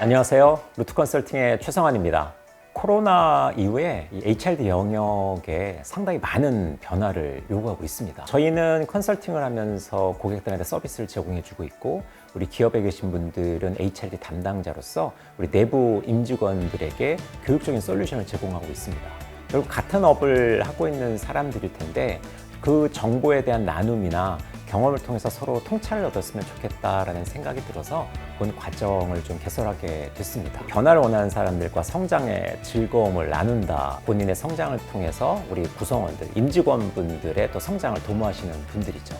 안녕하세요. 루트 컨설팅의 최성환입니다. 코로나 이후에 이 HRD 영역에 상당히 많은 변화를 요구하고 있습니다. 저희는 컨설팅을 하면서 고객들한테 서비스를 제공해주고 있고 우리 기업에 계신 분들은 HRD 담당자로서 우리 내부 임직원들에게 교육적인 솔루션을 제공하고 있습니다. 결국 같은 업을 하고 있는 사람들일 텐데 그 정보에 대한 나눔이나 경험을 통해서 서로 통찰을 얻었으면 좋겠다라는 생각이 들어서 본 과정을 좀 개설하게 됐습니다. 변화를 원하는 사람들과 성장의 즐거움을 나눈다. 본인의 성장을 통해서 우리 구성원들, 임직원분들의 또 성장을 도모하시는 분들이죠.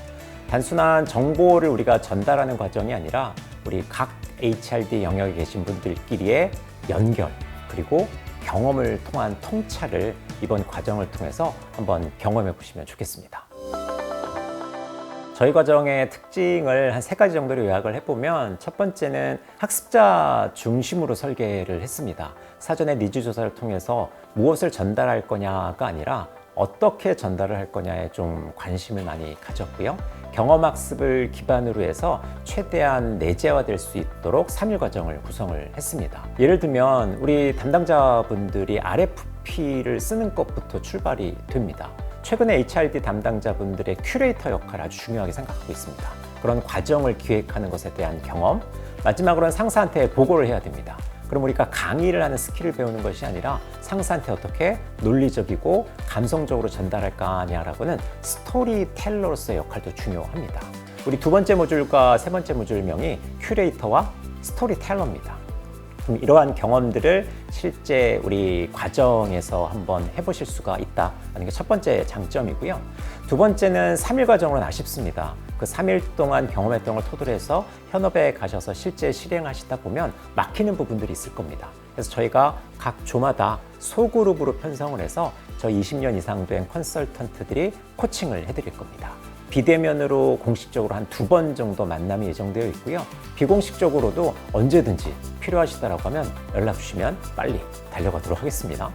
단순한 정보를 우리가 전달하는 과정이 아니라 우리 각 HRD 영역에 계신 분들끼리의 연결 그리고 경험을 통한 통찰을 이번 과정을 통해서 한번 경험해 보시면 좋겠습니다. 저희 과정의 특징을 한 세 가지 정도로 요약을 해보면 첫 번째는 학습자 중심으로 설계를 했습니다. 사전에 니즈 조사를 통해서 무엇을 전달할 거냐가 아니라 어떻게 전달을 할 거냐에 좀 관심을 많이 가졌고요. 경험 학습을 기반으로 해서 최대한 내재화될 수 있도록 3일 과정을 구성을 했습니다. 예를 들면 우리 담당자분들이 RFP를 쓰는 것부터 출발이 됩니다. 최근에 HRD 담당자분들의 큐레이터 역할을 아주 중요하게 생각하고 있습니다. 그런 과정을 기획하는 것에 대한 경험, 마지막으로는 상사한테 보고를 해야 됩니다. 그럼 우리가 강의를 하는 스킬을 배우는 것이 아니라 상사한테 어떻게 논리적이고 감성적으로 전달할까 하냐라고는 스토리텔러로서의 역할도 중요합니다. 우리 두 번째 모듈과 세 번째 모듈명이 큐레이터와 스토리텔러입니다. 그럼 이러한 경험들을 실제 우리 과정에서 한번 해보실 수가 있다는 게 첫 번째 장점이고요. 두 번째는 3일 과정으로는 아쉽습니다. 그 3일 동안 경험했던 걸 토대로 해서 현업에 가셔서 실제 실행하시다 보면 막히는 부분들이 있을 겁니다. 그래서 저희가 각 조마다 소그룹으로 편성을 해서 저희 20년 이상 된 컨설턴트들이 코칭을 해드릴 겁니다. 비대면으로 공식적으로 한 두 번 정도 만남이 예정되어 있고요. 비공식적으로도 언제든지 필요하시다라고 하면 연락 주시면 빨리 달려가도록 하겠습니다.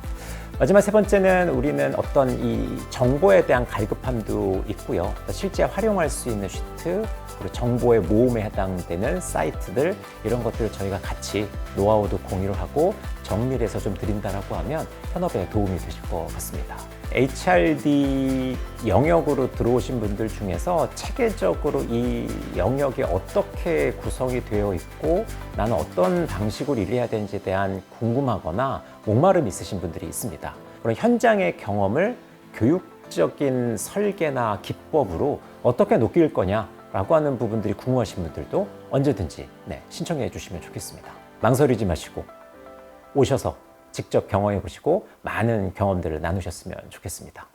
마지막 세 번째는 우리는 어떤 이 정보에 대한 갈급함도 있고요. 실제 활용할 수 있는 시트, 그리고 정보의 모음에 해당되는 사이트들 이런 것들을 저희가 같이 노하우도 공유를 하고 정밀해서 좀 드린다라고 하면 현업에 도움이 되실 것 같습니다. HRD 영역으로 들어오신 분들 중에서 체계적으로 이 영역이 어떻게 구성이 되어 있고 나는 어떤 방식으로 일해야 되는지에 대한 궁금하거나 목마름 있으신 분들이 있습니다. 그런 현장의 경험을 교육적인 설계나 기법으로 어떻게 녹일 거냐라고 하는 부분들이 궁금하신 분들도 언제든지 네, 신청해 주시면 좋겠습니다. 망설이지 마시고 오셔서 직접 경험해 보시고 많은 경험들을 나누셨으면 좋겠습니다.